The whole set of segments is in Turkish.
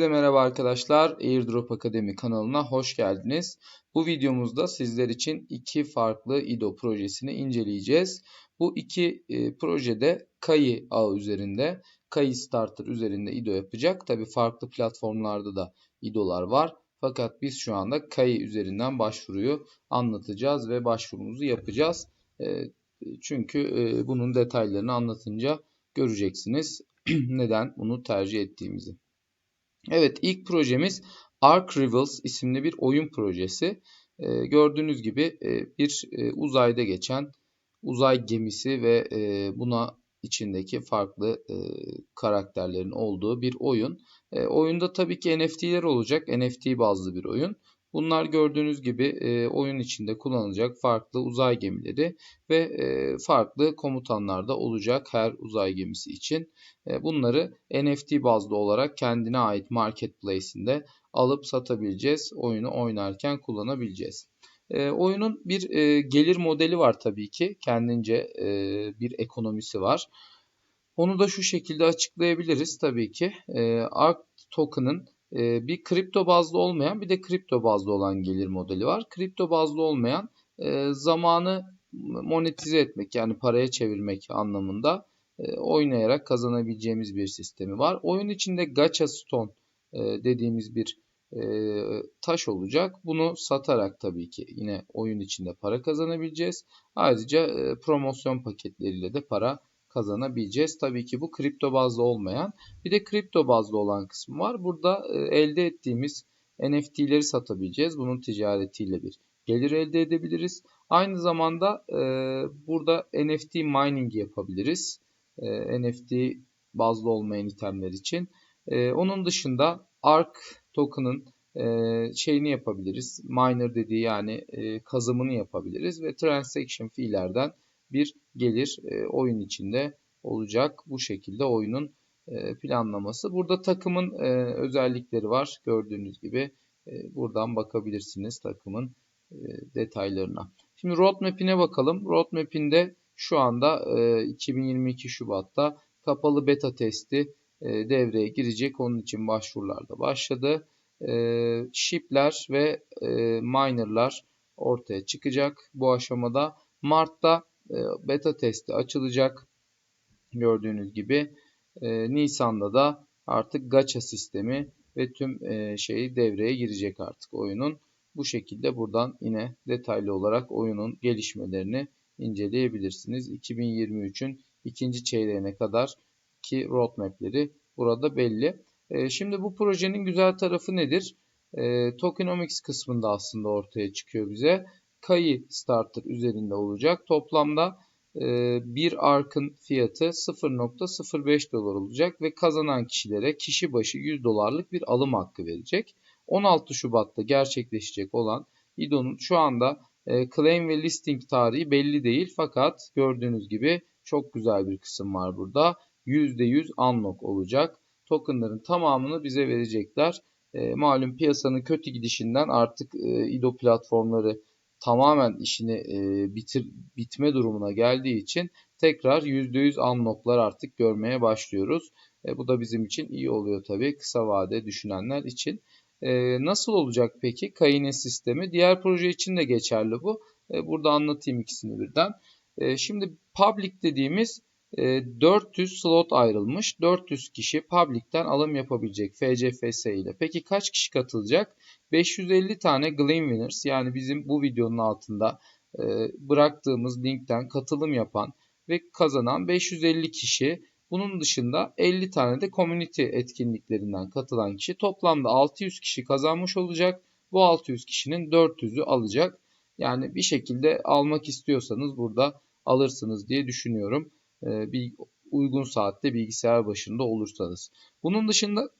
Herkese merhaba arkadaşlar. Airdrop Akademi kanalına hoş geldiniz. Bu videomuzda sizler için iki farklı IDO projesini inceleyeceğiz. Bu iki e, projede Kai ağı üzerinde, Kai Starter üzerinde IDO yapacak. Tabi farklı platformlarda da IDO'lar var. Fakat biz şu anda Kai üzerinden başvuruyu anlatacağız ve başvurumuzu yapacağız. E, çünkü e, bunun detaylarını anlatınca göreceksiniz neden bunu tercih ettiğimizi. Evet ilk projemiz Ark Rivals isimli bir oyun projesi. Ee, gördüğünüz gibi e, bir e, uzayda geçen uzay gemisi ve e, buna içindeki farklı e, karakterlerin olduğu bir oyun. E, oyunda tabii ki NFT'ler olacak. NFT bazlı bir oyun. Bunlar gördüğünüz gibi e, oyun içinde kullanılacak farklı uzay gemileri ve e, farklı komutanlar da olacak her uzay gemisi için. E, bunları NFT bazlı olarak kendine ait marketplace'inde alıp satabileceğiz. Oyunu oynarken kullanabileceğiz. E, oyunun bir e, gelir modeli var tabii ki. Kendince e, bir ekonomisi var. Onu da şu şekilde açıklayabiliriz tabii ki. E, ARK token'ın bir kripto bazlı olmayan bir de kripto bazlı olan gelir modeli var. Kripto bazlı olmayan e, zamanı monetize etmek yani paraya çevirmek anlamında e, oynayarak kazanabileceğimiz bir sistemi var. Oyun içinde gacha stone e, dediğimiz bir taş olacak. Bunu satarak tabii ki yine oyun içinde para kazanabileceğiz. Ayrıca promosyon paketleriyle de para kazanabileceğiz. Tabii ki bu kripto bazlı olmayan bir de kripto bazlı olan kısmı var. Burada e, elde ettiğimiz NFT'leri satabileceğiz. Bunun ticaretiyle bir gelir elde edebiliriz. Aynı zamanda e, burada NFT mining yapabiliriz. E, NFT bazlı olmayan itemler için. Onun dışında ARK token'ın şeyini yapabiliriz. Miner dediği yani kazımını yapabiliriz ve transaction fee'lerden bir gelir e, oyun içinde olacak. Bu şekilde oyunun e, planlaması. Burada takımın e, özellikleri var. Gördüğünüz gibi e, buradan bakabilirsiniz takımın detaylarına. Şimdi roadmap'ine bakalım. Roadmap'inde şu anda e, 2022 Şubat'ta kapalı beta testi devreye girecek. Onun için başvurular da başladı. E, ship'ler ve e, miner'lar ortaya çıkacak bu aşamada. Mart'ta beta testi açılacak. Gördüğünüz gibi e, Nisan'da da artık gacha sistemi ve tüm e, şeyi devreye girecek artık oyunun. Bu şekilde buradan yine detaylı olarak oyunun gelişmelerini inceleyebilirsiniz. 2023'ün ikinci çeyreğine kadar ki roadmap'leri burada belli. Şimdi bu projenin güzel tarafı nedir? Tokenomics kısmında aslında ortaya çıkıyor bize. Kai starter üzerinde olacak. Toplamda e, bir arkın fiyatı 0.05 dolar olacak ve kazanan kişilere kişi başı 100 dolarlık bir alım hakkı verecek. 16 Şubat'ta gerçekleşecek olan İDO'nun şu anda e, claim ve listing tarihi belli değil fakat gördüğünüz gibi çok güzel bir kısım var burada. %100 unlock olacak. Tokenların tamamını bize verecekler. E, malum piyasanın kötü gidişinden artık İDO platformları tamamen işini e, bitir bitme durumuna geldiği için tekrar %100 unlocklar artık görmeye başlıyoruz. E, bu da bizim için iyi oluyor tabii kısa vade düşünenler için. E, nasıl olacak peki Kayine sistemi? Diğer proje için de geçerli bu. E, burada anlatayım ikisini birden. E, şimdi public dediğimiz 400 ee, slot ayrılmış. 400 kişi public'ten alım yapabilecek FCFS ile. Peki kaç kişi katılacak? 550 tane Gleam Winners yani bizim bu videonun altında e, bıraktığımız linkten katılım yapan ve kazanan 550 kişi. Bunun dışında 50 tane de community etkinliklerinden katılan kişi. Toplamda 600 kişi kazanmış olacak. Bu 600 kişinin 400'ü alacak. Yani bir şekilde almak istiyorsanız burada alırsınız diye düşünüyorum. E, bir uygun saatte bilgisayar başında olursanız. Bunun dışında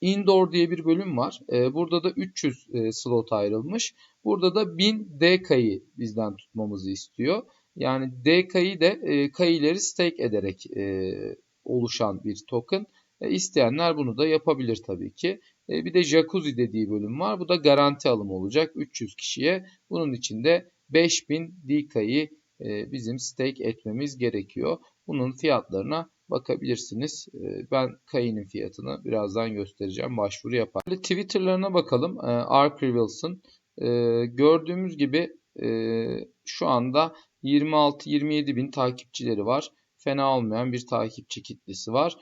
Indoor diye bir bölüm var. E, burada da 300 e, slot ayrılmış. Burada da 1000 DK'yı bizden tutmamızı istiyor. Yani DK'yı de kayıları stake ederek oluşan bir token. İsteyenler bunu da yapabilir tabii ki. Bir de Jacuzzi dediği bölüm var. Bu da garanti alım olacak 300 kişiye. Bunun için de 5000 DK'yı bizim stake etmemiz gerekiyor. Bunun fiyatlarına bakabilirsiniz. E, ben Kayı'nın fiyatını birazdan göstereceğim başvuru yapar. Twitter'larına bakalım. E, Ark Rivels'ın e, gördüğümüz gibi e, şu anda 26-27 bin takipçileri var. Fena olmayan bir takipçi kitlesi var.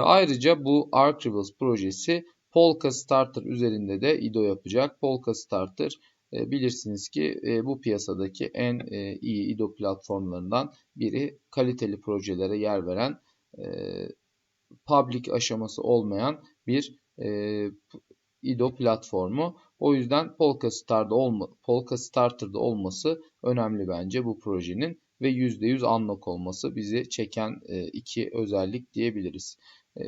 Ayrıca bu Ark Rivels projesi Polka Starter üzerinde de IDO yapacak. Polka Starter bilirsiniz ki e, bu piyasadaki en e, iyi IDO platformlarından biri kaliteli projelere yer veren public aşaması olmayan bir IDO platformu. O yüzden Polka, Star'da olma, Polka Starter'da olması önemli bence bu projenin ve %100 unlock olması bizi çeken iki özellik diyebiliriz.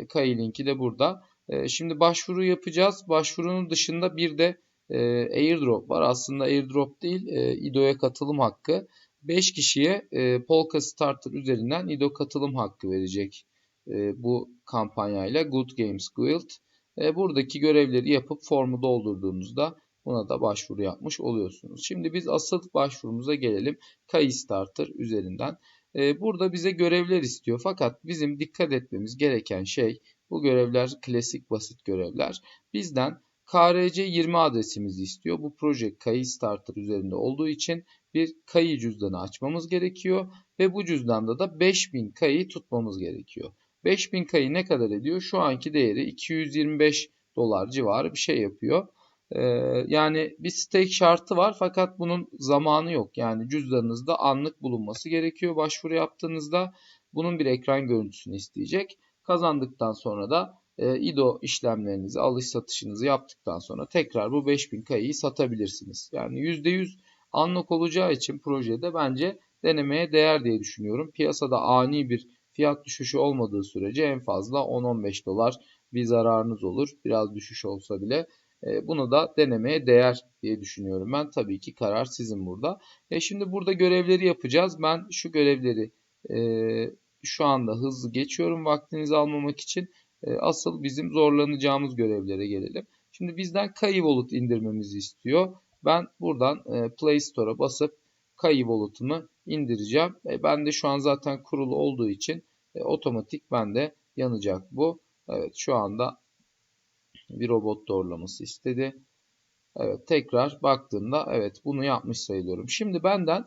Kayı linki de burada. Şimdi başvuru yapacağız. Başvurunun dışında bir de e, airdrop var. Aslında airdrop değil e, IDO'ya katılım hakkı. 5 kişiye e, Polka Starter üzerinden IDO katılım hakkı verecek e, bu kampanyayla Good Games Guild. E, buradaki görevleri yapıp formu doldurduğunuzda buna da başvuru yapmış oluyorsunuz. Şimdi biz asıl başvurumuza gelelim. Kayı Starter üzerinden. E, burada bize görevler istiyor. Fakat bizim dikkat etmemiz gereken şey bu görevler klasik basit görevler. Bizden KRC20 adresimizi istiyor. Bu proje kayı starter üzerinde olduğu için bir kayı cüzdanı açmamız gerekiyor. Ve bu cüzdanda da 5000 kayı tutmamız gerekiyor. 5000 kayı ne kadar ediyor? Şu anki değeri 225 dolar civarı bir şey yapıyor. Ee, yani bir stake şartı var fakat bunun zamanı yok. Yani cüzdanınızda anlık bulunması gerekiyor başvuru yaptığınızda. Bunun bir ekran görüntüsünü isteyecek. Kazandıktan sonra da e, IDO işlemlerinizi, alış satışınızı yaptıktan sonra tekrar bu 5000 kayıyı satabilirsiniz. Yani %100 unlock olacağı için projede bence denemeye değer diye düşünüyorum. Piyasada ani bir fiyat düşüşü olmadığı sürece en fazla 10-15 dolar bir zararınız olur. Biraz düşüş olsa bile e, bunu da denemeye değer diye düşünüyorum ben. Tabii ki karar sizin burada. E şimdi burada görevleri yapacağız. Ben şu görevleri e, şu anda hızlı geçiyorum vaktinizi almamak için. E, asıl bizim zorlanacağımız görevlere gelelim. Şimdi bizden Wallet indirmemizi istiyor. Ben buradan e, Play Store'a basıp Wallet'ımı indireceğim. E, ben de şu an zaten kurulu olduğu için otomatik bende yanacak bu. Evet şu anda bir robot doğrulaması istedi. Evet tekrar baktığımda evet bunu yapmış sayılıyorum. Şimdi benden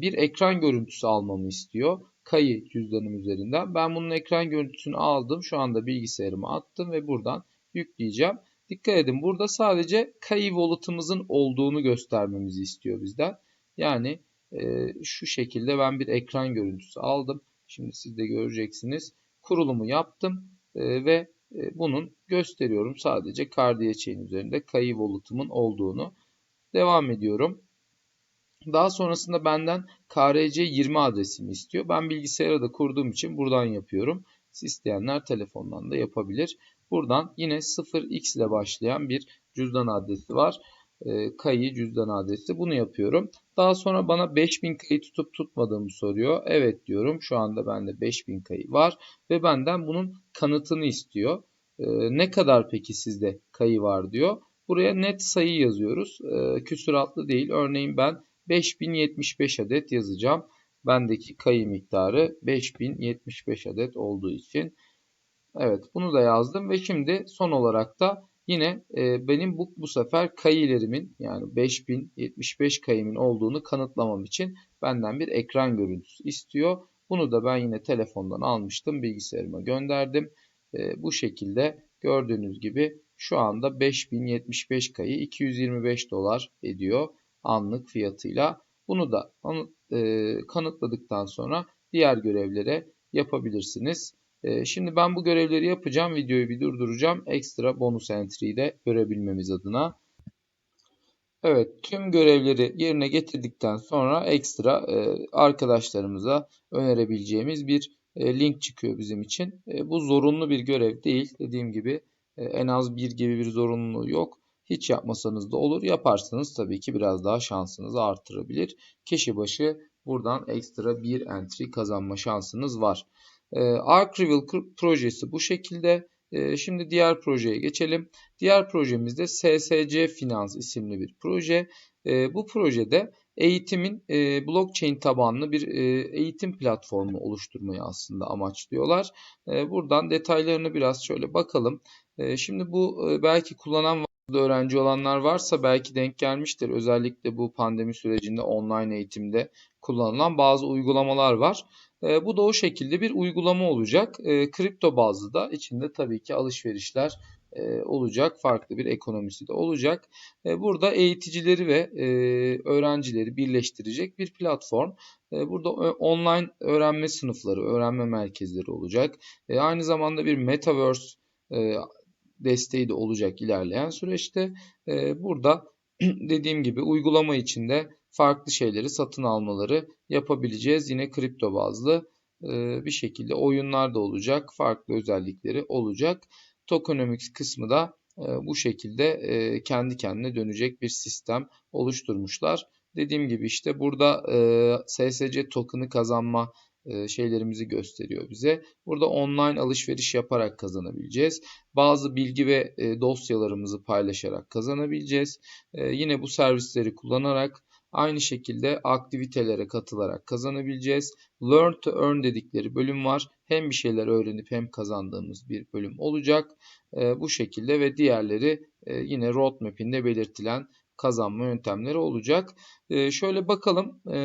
bir ekran görüntüsü almamı istiyor kayı cüzdanım üzerinden. Ben bunun ekran görüntüsünü aldım. Şu anda bilgisayarıma attım ve buradan yükleyeceğim. Dikkat edin burada sadece kayı wallet'ımızın olduğunu göstermemizi istiyor bizden. Yani e, şu şekilde ben bir ekran görüntüsü aldım. Şimdi siz de göreceksiniz. Kurulumu yaptım e, ve e, bunun gösteriyorum sadece Cardia Chain üzerinde kayı wallet'ımın olduğunu. Devam ediyorum. Daha sonrasında benden KRC20 adresimi istiyor. Ben bilgisayara da kurduğum için buradan yapıyorum. Siz isteyenler telefondan da yapabilir. Buradan yine 0x ile başlayan bir cüzdan adresi var. E, kayı cüzdan adresi. Bunu yapıyorum. Daha sonra bana 5000 kayı tutup tutmadığımı soruyor. Evet diyorum. Şu anda bende 5000 kayı var. Ve benden bunun kanıtını istiyor. E, ne kadar peki sizde kayı var diyor. Buraya net sayı yazıyoruz. E, küsuratlı değil. Örneğin ben 5075 adet yazacağım. Bendeki kayı miktarı 5075 adet olduğu için. Evet bunu da yazdım ve şimdi son olarak da yine e, benim bu, bu sefer kayilerimin yani 5075 kayımın olduğunu kanıtlamam için benden bir ekran görüntüsü istiyor. Bunu da ben yine telefondan almıştım bilgisayarıma gönderdim. E, bu şekilde gördüğünüz gibi şu anda 5075 kayı 225 dolar ediyor anlık fiyatıyla. Bunu da e, kanıtladıktan sonra diğer görevlere yapabilirsiniz. E, şimdi ben bu görevleri yapacağım. Videoyu bir durduracağım. Ekstra bonus entry'yi de görebilmemiz adına. Evet tüm görevleri yerine getirdikten sonra ekstra e, arkadaşlarımıza önerebileceğimiz bir link çıkıyor bizim için. Bu zorunlu bir görev değil. Dediğim gibi en az bir gibi bir zorunluluğu yok. Hiç yapmasanız da olur. Yaparsanız tabii ki biraz daha şansınızı artırabilir. Kişi başı buradan ekstra bir entry kazanma şansınız var. Ee, Arc Reveal projesi bu şekilde. Ee, şimdi diğer projeye geçelim. Diğer projemizde SSC Finans isimli bir proje. E, bu projede eğitimin e, blockchain tabanlı bir e, eğitim platformu oluşturmayı aslında amaçlıyorlar. E, buradan detaylarını biraz şöyle bakalım. E, şimdi bu e, belki kullanan öğrenci olanlar varsa belki denk gelmiştir. Özellikle bu pandemi sürecinde online eğitimde kullanılan bazı uygulamalar var. E, bu da o şekilde bir uygulama olacak. E, kripto bazlı da içinde tabii ki alışverişler e, olacak. Farklı bir ekonomisi de olacak. E, burada eğiticileri ve e, öğrencileri birleştirecek bir platform. E, burada online öğrenme sınıfları, öğrenme merkezleri olacak. E, aynı zamanda bir metaverse e, desteği de olacak ilerleyen süreçte. E, burada dediğim gibi uygulama içinde farklı şeyleri satın almaları yapabileceğiz. Yine kripto bazlı e, bir şekilde oyunlar da olacak. Farklı özellikleri olacak. Tokenomics kısmı da e, bu şekilde e, kendi kendine dönecek bir sistem oluşturmuşlar. Dediğim gibi işte burada SSC token'ı kazanma şeylerimizi gösteriyor bize. Burada online alışveriş yaparak kazanabileceğiz. Bazı bilgi ve dosyalarımızı paylaşarak kazanabileceğiz. Yine bu servisleri kullanarak Aynı şekilde aktivitelere katılarak kazanabileceğiz. Learn to Earn dedikleri bölüm var. Hem bir şeyler öğrenip hem kazandığımız bir bölüm olacak. E, bu şekilde ve diğerleri e, yine roadmap'inde belirtilen kazanma yöntemleri olacak. E, şöyle bakalım. E,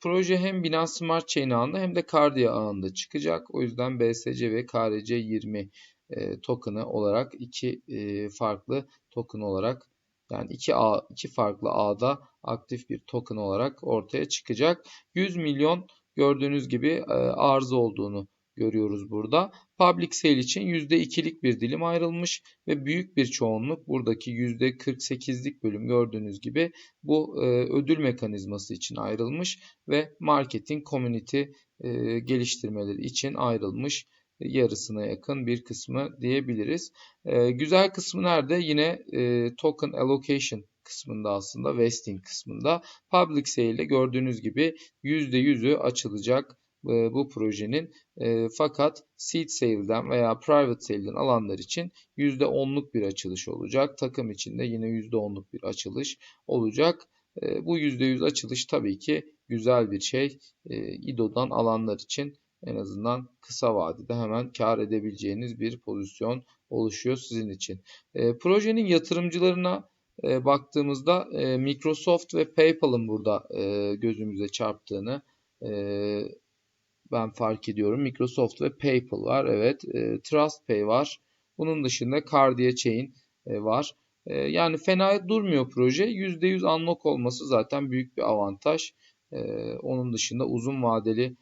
proje hem Binance Smart Chain ağında hem de Cardia ağında çıkacak. O yüzden BSC ve KRC20 e, token'ı olarak iki e, farklı token olarak yani iki ağ, iki farklı ağda aktif bir token olarak ortaya çıkacak. 100 milyon gördüğünüz gibi e, arz olduğunu görüyoruz burada. Public sale için %2'lik bir dilim ayrılmış ve büyük bir çoğunluk buradaki %48'lik bölüm gördüğünüz gibi bu e, ödül mekanizması için ayrılmış ve marketing community e, geliştirmeleri için ayrılmış yarısına yakın bir kısmı diyebiliriz. E, güzel kısmı nerede? Yine e, token allocation kısmında aslında vesting kısmında public sale ile gördüğünüz gibi %100'ü açılacak e, bu projenin. E, fakat seed sale'den veya private sale'den alanlar için %10'luk bir açılış olacak. Takım için de yine %10'luk bir açılış olacak. E, bu %100 açılış tabii ki güzel bir şey. E, İDO'dan alanlar için en azından kısa vadede hemen kar edebileceğiniz bir pozisyon oluşuyor sizin için. E, projenin yatırımcılarına e, baktığımızda e, Microsoft ve PayPal'ın burada e, gözümüze çarptığını e, ben fark ediyorum. Microsoft ve PayPal var. Evet. E, TrustPay var. Bunun dışında Cardia Chain e, var. E, yani fena durmuyor proje. %100 unlock olması zaten büyük bir avantaj. E, onun dışında uzun vadeli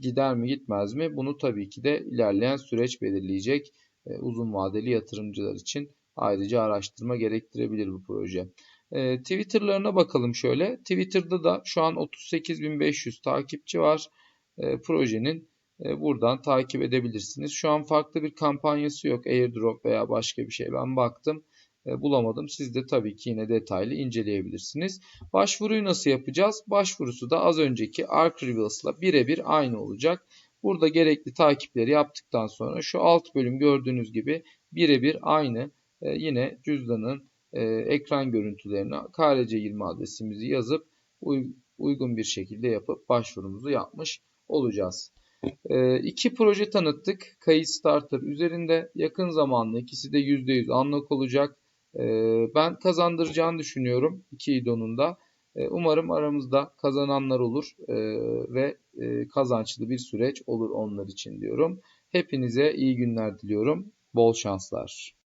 gider mi gitmez mi? Bunu tabii ki de ilerleyen süreç belirleyecek. E, uzun vadeli yatırımcılar için ayrıca araştırma gerektirebilir bu proje. E, Twitter'larına bakalım şöyle. Twitter'da da şu an 38.500 takipçi var. E, projenin e, buradan takip edebilirsiniz. Şu an farklı bir kampanyası yok. Airdrop veya başka bir şey. Ben baktım. E, bulamadım. Siz de tabii ki yine detaylı inceleyebilirsiniz. Başvuruyu nasıl yapacağız? Başvurusu da az önceki Arc Reveals'la birebir aynı olacak. Burada gerekli takipleri yaptıktan sonra şu alt bölüm gördüğünüz gibi birebir aynı. Yine cüzdanın ekran görüntülerini KRC20 adresimizi yazıp uygun bir şekilde yapıp başvurumuzu yapmış olacağız. E, iki proje tanıttık. Kayıt Starter üzerinde yakın zamanda ikisi de %100 unlock olacak. Ee, ben kazandıracağını düşünüyorum iki idonun da. Ee, umarım aramızda kazananlar olur ee, ve e, kazançlı bir süreç olur onlar için diyorum. Hepinize iyi günler diliyorum. Bol şanslar.